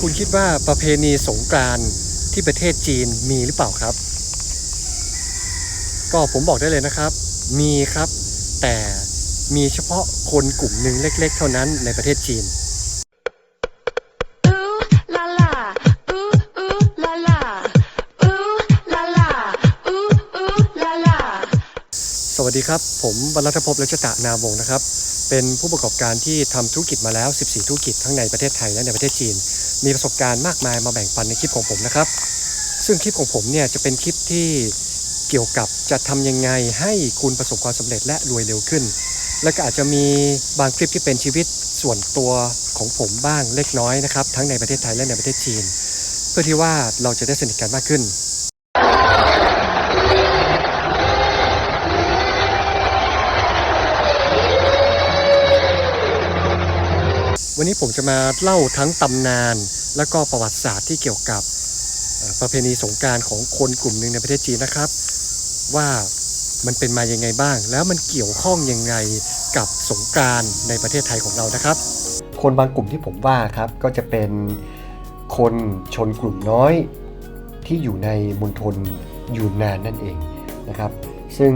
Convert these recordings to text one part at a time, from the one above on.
คุณคิดว่าประเพณีสงกรานต์ที่ประเทศจีนมีหรือเปล่าครับ ก็ผมบอกได้เลยนะครับ มีครับ แต่มีเฉพาะคนกลุ่มหนึ่งเล็ก ๆ เท่านั้นในประเทศจีน Ooh la la, ooh ooh la la, ooh la la, ooh ooh la la. สวัสดีครับ ผมบรรลัทภพรัชตะนามวงศ์นะครับ เป็นผู้ประกอบการที่ทำธุรกิจมาแล้ว 14 ธุรกิจทั้งในประเทศไทยและในประเทศจีน มีประสบการณ์มากมายมาแบ่งปันในคลิปของผมนะครับ ซึ่งคลิปของผมเนี่ยจะเป็นคลิปที่เกี่ยวกับจะทำยังไงให้คุณประสบความสำเร็จและรวยเร็วขึ้น และก็อาจจะมีบางคลิปที่เป็นชีวิตส่วนตัวของผมบ้างเล็กน้อยนะครับ ทั้งในประเทศไทยและในประเทศจีน เพื่อที่ว่าเราจะได้สนิทกันมากขึ้น วันนี้ผมจะมาเล่าทั้งตำนาน และก็ประวัติศาสตร์ที่เกี่ยวกับประเพณีสงการของคนกลุ่มหนึ่งในประเทศจีนนะครับ ว่ามันเป็นมายังไงบ้าง แล้วมันเกี่ยวข้องยังไงกับสงการในประเทศไทยของเรานะครับ คนบางกลุ่มที่ผมว่าครับก็จะเป็นคนชนกลุ่มน้อยที่อยู่ในมณฑลยูนนานนั่นเองนะครับ ซึ่ง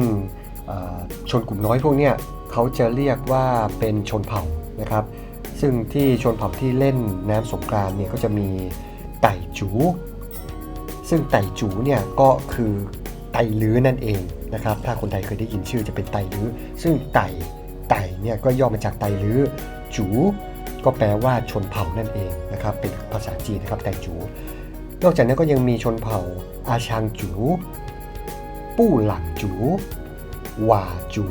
ชนกลุ่มน้อยพวกนี้เขาจะเรียกว่าเป็นชนเผ่านะครับ ซึ่งที่ชนเผ่าที่เล่นน้ำสงกรานเนี่ยก็จะมีไต่จู ซึ่งไต่จูเนี่ยก็คือไตลื้อนั่นเองนะครับ ถ้าคนไทยเคยได้ยินชื่อจะเป็นไตลื้อ ซึ่งไต่ไต่เนี่ยก็ย่อมาจากไตลื้อจูก็แปลว่าชนเผ่านั่นเองนะครับ เป็นภาษาจีนนะครับไต่จู นอกจากนั้นก็ยังมีชนเผ่าอาชางจู ปู้หลังจู หว่าจู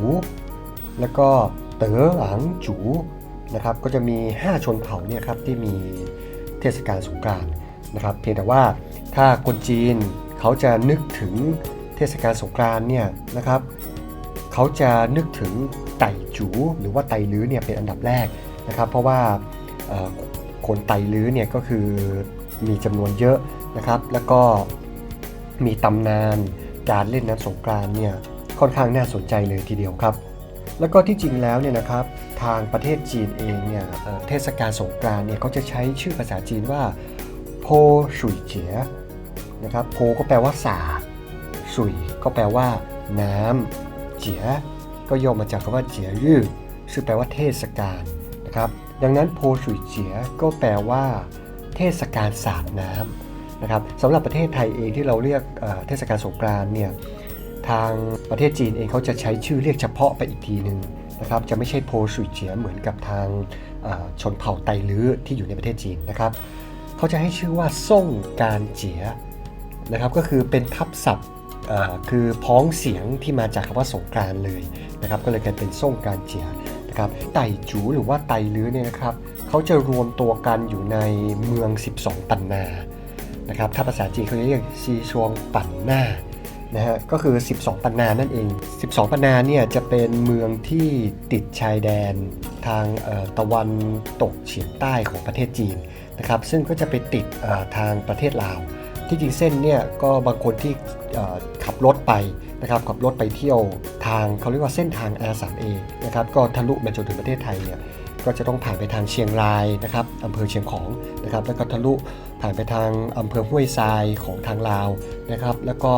แล้วก็เต๋อหลังจู นะครับก็จะมี 5 ชนเผ่าเนี่ยครับที่มีเทศกาลสงกรานต์นะครับเพียงแต่ว่าถ้าคนจีนเขาจะนึกถึงเทศกาลสงกรานต์เนี่ยนะครับเขาจะนึกถึงไต่จูหรือว่าไตลื้อเนี่ยเป็นอันดับแรกนะครับ เพราะว่าคนไตลื้อเนี่ยก็คือมีจำนวนเยอะนะครับ แล้วก็มีตำนานการเล่นน้ำสงกรานเนี่ยค่อนข้างน่าสนใจเลยทีเดียวครับ แล้วก็ที่จริงแล้วเนี่ยนะครับทางประเทศจีนเองเนี่ยเทศกาลสงกรานต์เนี่ยเขาจะใช้ชื่อภาษาจีนว่าโพชุยเจียนะครับโพก็แปลว่าสาสุยก็แปลว่า น้ำเจียก็ย่อมาจากคำว่าเจียรื่อซึ่งแปลว่าเทศกาลนะครับดังนั้นโพชุยเจียก็แปลว่า เทศกาลสาดน้ำนะครับสำหรับประเทศไทยเองที่เราเรียกเอ่อเทศกาลสงกรานต์เนี่ย ทางประเทศจีนเองเขาจะใช้ชื่อเรียกเฉพาะไปอีกทีหนึ่งนะครับจะไม่ใช่โพสุยเจียเหมือนกับทางชนเผ่าไตลื้อที่อยู่ในประเทศจีนนะครับเขาจะให้ชื่อว่าส่งการเจียนะครับก็คือเป็นทับศัพท์คือพ้องเสียงที่มาจากคำว่าสงกานต์เลยนะครับก็เลยกลายเป็นส่งการเจียนะครับไต่จูหรือว่าไตลื้อเนี่ยนะครับเขาจะรวมตัวกันอยู่ในเมือง 12ปันนานะครับถ้าภาษาจีนเขาจะเรียกซีชวงปันหน้า นะฮะก็คือ 12 ปันนานั่นเอง 12 ปันนาเนี่ยจะเป็นเมืองที่ติดชายแดนทางตะวันตกเฉียงใต้ของประเทศจีนนะครับซึ่งก็จะไปติดทางประเทศลาว ที่จริงเส้นเนี่ยก็บางคนที่ขับรถไปนะครับขับรถไปเที่ยวทางเขาเรียกว่าเส้นทาง R3A นะครับก็ทะลุมาจนถึงประเทศไทยเนี่ยก็จะต้องผ่านไปทางเชียงรายนะครับอำเภอเชียงของนะครับแล้วก็ทะลุผ่านไปทางอำเภอห้วยทรายของทางลาวนะครับแล้วก็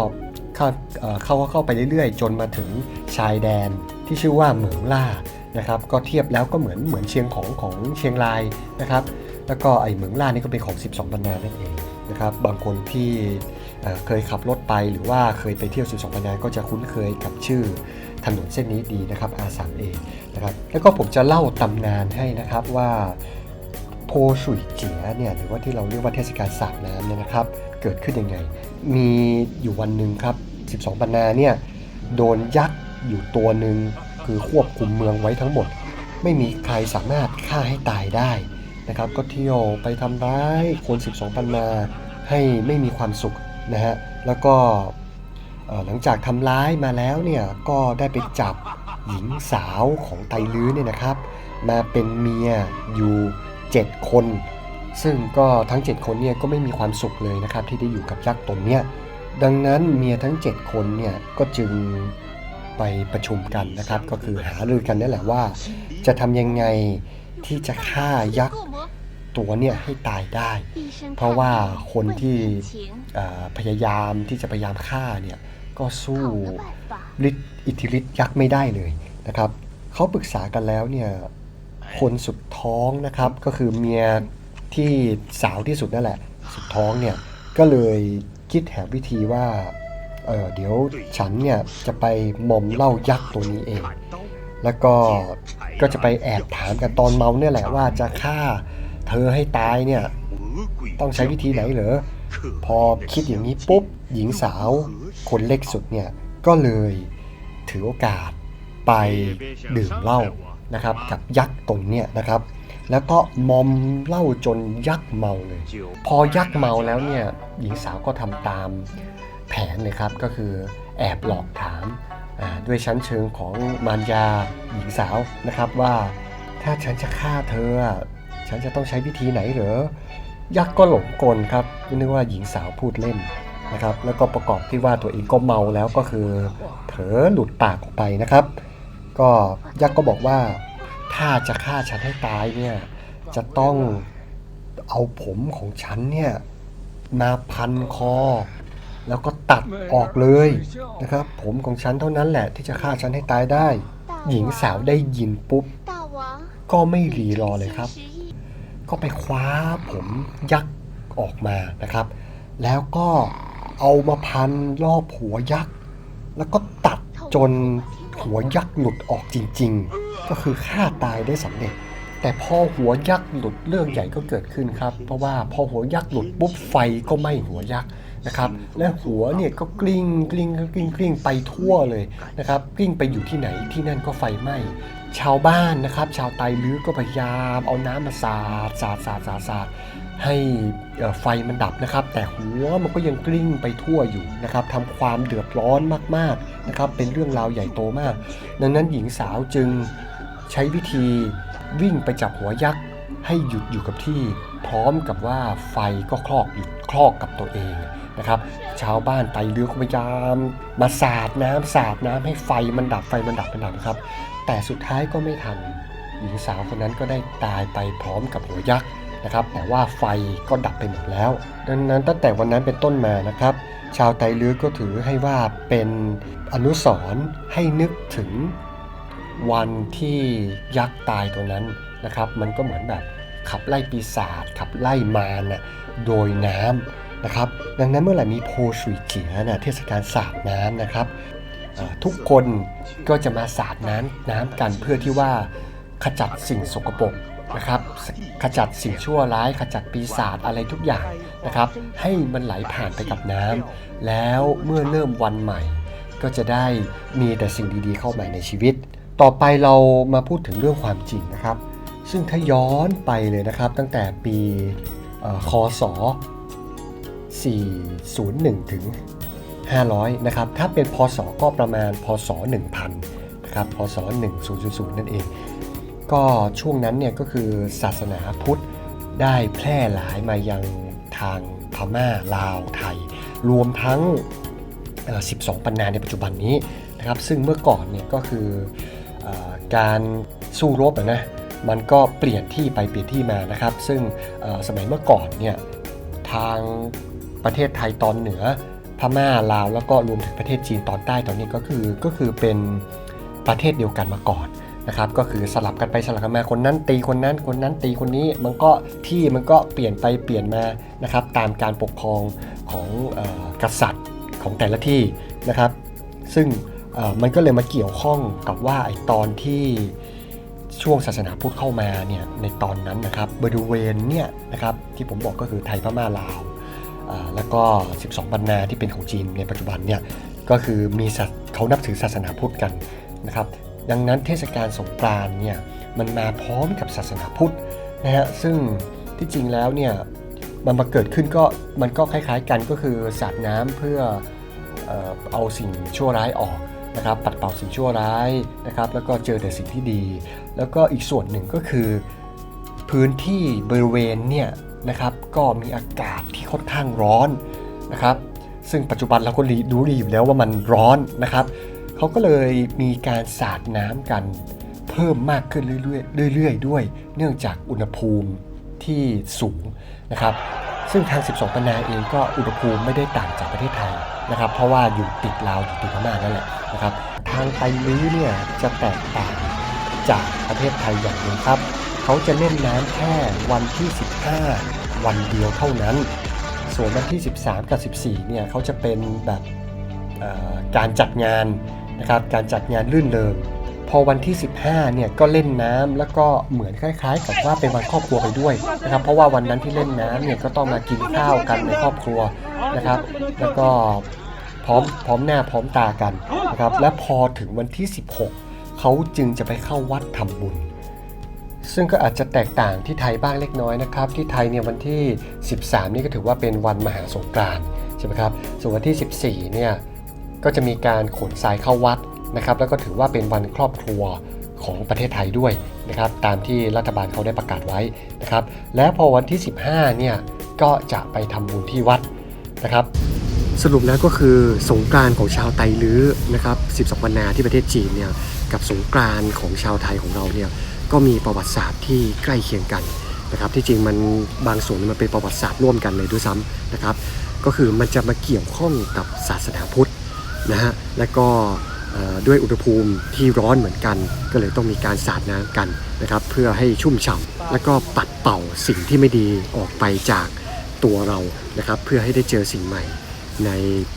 เข้าเอ่อเข้าเข้าไปเรื่อยๆ จนมาถึงชายแดนที่ชื่อว่าเหมืองล่านะครับ ก็เทียบแล้วก็เหมือนเหมือนเชียงของของเชียงรายนะครับ แล้วก็ไอเหมืองล่านี่ก็เป็นของ 12บรรนานั่นเองนะครับ บางคนที่เเคยขับรถไปหรือว่าเคยไปเที่ยว12บรรนาก็จะคุ้นเคยกับชื่อถนนเส้นนี้ดีนะครับ R3A นะครับ แล้วก็ผมจะเล่าตำนานให้นะครับว่าโพสุยเจียเนี่ยหรือว่าที่เราเรียกว่าเทศกาลสาดน้ำเนี่ยนะครับ เกิดขึ้นยังไง มีอยู่วันหนึ่งครับ 12ปันนาเนี่ยโดนยักษ์อยู่ตัวหนึ่งคือควบคุมเมืองไว้ทั้งหมด ไม่มีใครสามารถฆ่าให้ตายได้นะครับ ก็เที่ยวไปทำร้ายคน 12 ปันนาให้ไม่มีความสุขนะฮะแล้วก็หลังจากทำร้ายมาแล้วเนี่ยก็ได้ไปจับหญิงสาวของไตลื้อเนี่ยนะครับ มาเป็นเมียอยู่ 7 คน ซึ่งก็ทั้ง 7 คนเนี่ยก็ไม่มีความสุขเลยนะครับ ที่ได้อยู่กับยักษ์ตนเนี่ย ดังนั้นเมียทั้ง 7 คนเนี่ยก็จึงไปประชุมกันนะครับ ก็คือหารือกันนี่แหละว่า จะทำยังไงที่จะฆ่ายักษ์ตัวเนี่ยให้ตายได้ เพราะว่าคนที่พยายามที่จะพยายามฆ่าเนี่ยก็สู้ฤทธิอิทธิฤทธิ์ยักษ์ไม่ได้เลยนะครับเขาปรึกษากันแล้วเนี่ยคนสุดท้องนะครับก็คือเมียที่สาวที่สุดนั่นแหละ สุดท้องเนี่ยก็เลย คิดแหาวิธีว่าเออเดี๋ยวฉันเนี่ยจะไปมอมเหล้ายักษ์ตัวนี้เอง แล้วก็ก็จะไปแอบถามกันตอนเมาเนี่ยแหละว่าจะฆ่าเธอให้ตายเนี่ยต้องใช้วิธีไหนเหรอ พอคิดอย่างนี้ปุ๊บหญิงสาวคนเล็กสุดเนี่ยก็เลยถือโอกาสไปดื่มเหล้านะครับกับยักษ์ตนเนี่ยนะครับ แล้วก็มอมเหล้าจนยักษ์เมาเลย พอยักษ์เมาแล้วเนี่ยหญิงสาวก็ทำตามแผนเลยครับก็คือแอบหลอกถามอ่าด้วยชั้นเชิงของมารยาหญิงสาวนะครับว่าถ้าฉันจะฆ่าเธออะฉันจะต้องใช้วิธีไหนเหรอ ยักษ์ก็หลงกลครับนึกว่าหญิงสาวพูดเล่นนะครับ แล้วก็ประกอบที่ว่าตัวเองก็เมาแล้วก็คือเผลอหลุดปากออกไปนะครับ ก็ยักษ์ก็บอกว่า ถ้าจะฆ่าฉันให้ตายเนี่ย จะต้องเอาผมของฉันเนี่ยมาพันคอ แล้วก็ตัดออกเลยนะครับ ผมของฉันเท่านั้นแหละ ที่จะฆ่าฉันให้ตายได้ หญิงสาวได้ยินปุ๊บ ก็ไม่รีรอเลยครับ ก็ไปคว้าผมยักษ์ออกมานะครับ แล้วก็เอามาพันรอบหัวยักษ์ แล้วก็ตัดจนหัวยักษ์หลุดออกจริง ๆ ก็คือฆ่าตายได้สำเร็จ แต่พอหัวยักษ์หลุดเรื่องใหญ่ก็เกิดขึ้นครับ เพราะว่าพอหัวยักษ์หลุดปุ๊บไฟก็ไหม้หัวยักษ์นะครับ และหัวเนี่ยก็กลิ้งกลิ้งกลิ้งกลิ้งไปทั่วเลยนะครับกลิ้งไปอยู่ที่ไหนที่นั่นก็ไฟไหม้ชาวบ้านนะครับ ชาวไตลื้อก็พยายามเอาน้ำมาสาดสาดสาดสาดสาด ให้ไฟมันดับนะครับ แต่หัวมันก็ยังกลิ้งไปทั่วอยู่นะครับทำความเดือดร้อนมากๆนะครับ เป็นเรื่องราวใหญ่โตมาก ดังนั้นหญิงสาวจึงใช้วิธีวิ่งไปจับหัวยักษ์ให้หยุดอยู่กับที่ พร้อมกับว่าไฟก็คลอกหยุดคลอกกับตัวเองนะครับ ชาวบ้านไตเรือก็พยายามมาสาดน้ำสาดน้ำให้ไฟมันดับไฟมันดับมันดับนะครับ แต่สุดท้ายก็ไม่ทันหญิงสาวคนนั้นก็ได้ตายไปพร้อมกับหัวยักษ์ นะครับ แต่ว่าไฟก็ดับไปหมดแล้ว ดังนั้นตั้งแต่วันนั้นเป็นต้นมานะครับ ชาวไตลื้อก็ถือให้ว่าเป็นอนุสรณ์ให้นึกถึงวันที่ยักษ์ตายตัวนั้นนะครับ มันก็เหมือนแบบขับไล่ปีศาจขับไล่มารน่ะโดยน้ำนะครับ ดังนั้นเมื่อไหร่มีโพชุยเจียนะเทศกาลสาดน้ำนะครับทุกคนก็จะมาสาดน้ำน้ำกันเพื่อที่ว่าขจัดสิ่งสกปรก นะครับขจัดสิ่งชั่วร้ายขจัดปีศาจอะไรทุกอย่างนะครับ ให้มันไหลผ่านไปกับน้ำแล้วเมื่อเริ่มวันใหม่ ก็จะได้มีแต่สิ่งดีๆ เข้ามาในชีวิต ต่อไปเรามาพูดถึงเรื่องความจริงนะครับ ซึ่งถ้าย้อนไปเลยนะครับ ตั้งแต่ปีเอ่อคศ401 ถึง 500 นะครับ ถ้าเป็นพศก็ประมาณพศ 1000 นะครับ พศ 1000 นั่นเอง ก็ช่วงนั้นเนี่ยก็คือศาสนาพุทธได้แพร่หลายมายังทางพม่าลาวไทย รวมทั้ง 12 ปันนาในปัจจุบันนี้นะครับ ซึ่งเมื่อก่อนเนี่ยก็คืออการสู้รบนะมันก็เปลี่ยนที่ไปเปลี่ยนที่มานะครับ ซึ่งสมัยเมื่อก่อนเนี่ยทางประเทศไทยตอนเหนือพม่าลาวแล้วก็รวมถึงประเทศจีนตอนใต้ตอนนี้ก็คือก็คือเป็นประเทศเดียวกันมาก่อน นะครับก็คือสลับกันไปสลับกันมาคนนั้นตีคนนั้นคนนั้นตีคนนี้มันก็ที่มันก็เปลี่ยนไปเปลี่ยนมานะครับตามการปกครองของอกษัตริย์ของแต่ละที่นะครับ ซึ่งมันก็เลยมาเกี่ยวข้องกับว่าไอ้ตอนที่ช่วงศาสนาพุทธเข้ามาเนี่ยในตอนนั้นนะครับบริเวณเนี่ยนะครับที่ผมบอกก็คือไทยพม่าลาวแล้วก็ 12บรรณาที่เป็นของจีนในปัจจุบันเนี่ยก็คือมีศาสเขานับถือศาสนาพุทธกันนะครับ ดังนั้นเทศกาลสงกรานต์เนี่ยมันมาพร้อมกับศาสนาพุทธนะฮะซึ่งที่จริงแล้วเนี่ยมันมาเกิดขึ้นก็มันก็คล้ายๆกันก็คือสาดน้ำเพื่อเอ่อเอาสิ่งชั่วร้ายออกนะครับปัดเป่าสิ่งชั่วร้ายนะครับแล้วก็เจอแต่สิ่งที่ดี แล้วก็อีกส่วนหนึ่งก็คือพื้นที่บริเวณเนี่ยนะครับก็มีอากาศที่ค่อนข้างร้อนนะครับซึ่งปัจจุบันเราก็รู้ดีอยู่แล้วว่ามันร้อนนะครับ เขาก็เลยมีการสาดน้ำกันเพิ่มมากขึ้นเรื่อยๆเรื่อยๆ ด้วย เนื่องจากอุณหภูมิที่สูงนะครับ ซึ่งทาง 12 ปนาเองก็อุณหภูมิไม่ได้ต่างจากประเทศไทยนะครับ เพราะว่าอยู่ติดลาวอยู่ติดพม่านั่นแหละนะครับ ทางไตลื้อเนี่ยจะแตกต่างจากประเทศไทยอย่างหนึ่งครับ เขาจะเล่นน้ำแค่วันที่ 15 วันเดียวเท่านั้น ส่วนวันที่ 13 กับ 14 เนี่ยเขาจะเป็นแบบการจัดงาน นะครับการจัดงานลื่นเริงพอวันที่ 15เนี่ยก็เล่นน้ำแล้วก็เหมือนคล้าย ๆ กับว่าเป็นวันครอบครัวไปด้วยนะครับเพราะว่าวันนั้นที่เล่นน้ำเนี่ยก็ต้องมากินข้าวกันในครอบครัวนะครับ แล้วก็พร้อมพร้อมหน้าพร้อมตากันนะครับและพอถึงวันที่ 16 เขาจึงจะไปเข้าวัดทำบุญ ซึ่งก็อาจจะแตกต่างที่ไทยบ้างเล็กน้อยนะครับ ที่ไทยเนี่ยวันที่ 13 นี่ก็ถือว่าเป็นวันมหาสงกรานต์ใช่ไหมครับส่วนวันที่ 14เนี่ย ก็จะมีการขนทรายเข้าวัดนะครับ แล้วก็ถือว่าเป็นวันครอบครัวของประเทศไทยด้วยนะครับ ตามที่รัฐบาลเขาได้ประกาศไว้นะครับ และพอวันที่ 15 เนี่ยก็จะไปทำบุญที่วัดนะครับ สรุปแล้วก็คือสงกรานของชาวไตลื้อนะครับ 12 วันนาที่ประเทศจีนเนี่ยกับสงกรานของชาวไทยของเราเนี่ยก็มีประวัติศาสตร์ที่ใกล้เคียงกันนะครับที่จริงมันบางส่วนมันเป็นประวัติศาสตร์ร่วมกันเลยด้วยซ้ำนะครับ ก็คือมันจะมาเกี่ยวข้องกับศาสนาพุทธ นะฮะและก็ด้วยอุณหภูมิที่ร้อนเหมือนกัน ก็เลยต้องมีการสาดน้ำกันนะครับเพื่อให้ชุ่มฉ่ำแล้วก็ปัดเป่าสิ่งที่ไม่ดีออกไปจากตัวเรานะครับ เพื่อให้ได้เจอสิ่งใหม่ใน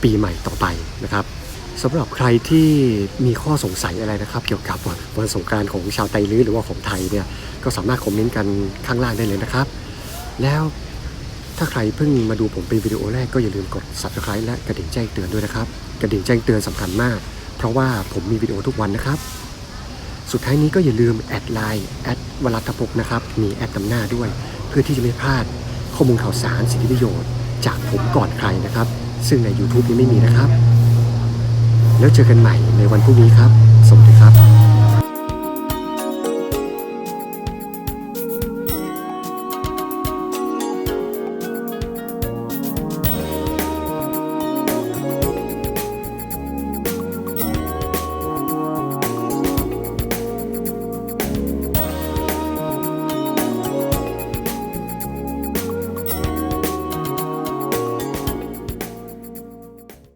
ปีใหม่ต่อไปนะครับสำหรับใครที่มีข้อสงสัยอะไรนะครับ เกี่ยวกับวันสงกานต์ของชาวไตลื้อหรือว่าของไทยเนี่ยก็สามารถคอมเมนต์กันข้างล่างได้เลยนะครับ แล้ว ถ้าใครเพิ่งมาดูผมเป็นวิดีโอแรกก็อย่าลืมกด subscribe และกระดิ่งแจ้งเตือนด้วยนะครับ กระดิ่งแจ้งเตือนสำคัญมาก เพราะว่าผมมีวิดีโอทุกวันนะครับ สุดท้ายนี้ก็อย่าลืมแอดไลน์แอดวลัตภพนะครับ มีแอดนำหน้าด้วย เพื่อที่จะไม่พลาดข้อมูลข่าวสารสิทธิประโยชน์ จากผมก่อนใครนะครับ ซึ่งใน YouTube นี้ไม่มีนะครับ แล้วเจอกันใหม่ในวันพรุ่งนี้ครับ สวัสดีครับ